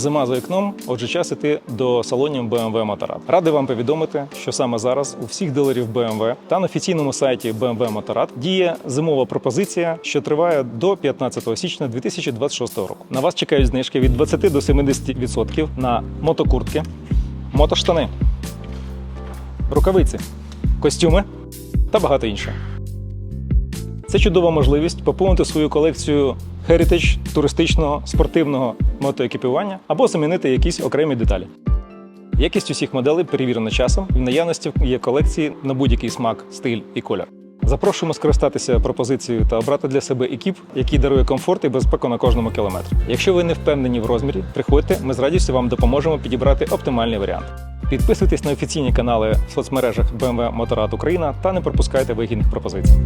Зима за вікном, отже, час іти до салонів BMW Motorrad. Радий вам повідомити, що саме зараз у всіх дилерів BMW та на офіційному сайті BMW Motorrad діє зимова пропозиція, що триває до 15 січня 2026 року. На вас чекають знижки від 20 до 70% на мотокуртки, мотоштани, рукавиці, костюми та багато іншого. Це чудова можливість поповнити свою колекцію heritage туристичного спортивного мотоекіпірування або замінити якісь окремі деталі. Якість усіх моделей перевірена часом, і в наявності є колекції на будь-який смак, стиль і колір. Запрошуємо скористатися пропозицією та обрати для себе екіп, який дарує комфорт і безпеку на кожному кілометрі. Якщо ви не впевнені в розмірі, приходьте, ми з радістю вам допоможемо підібрати оптимальний варіант. Підписуйтесь на офіційні канали в соцмережах BMW Motorrad Україна та не пропускайте вигідних пропозицій.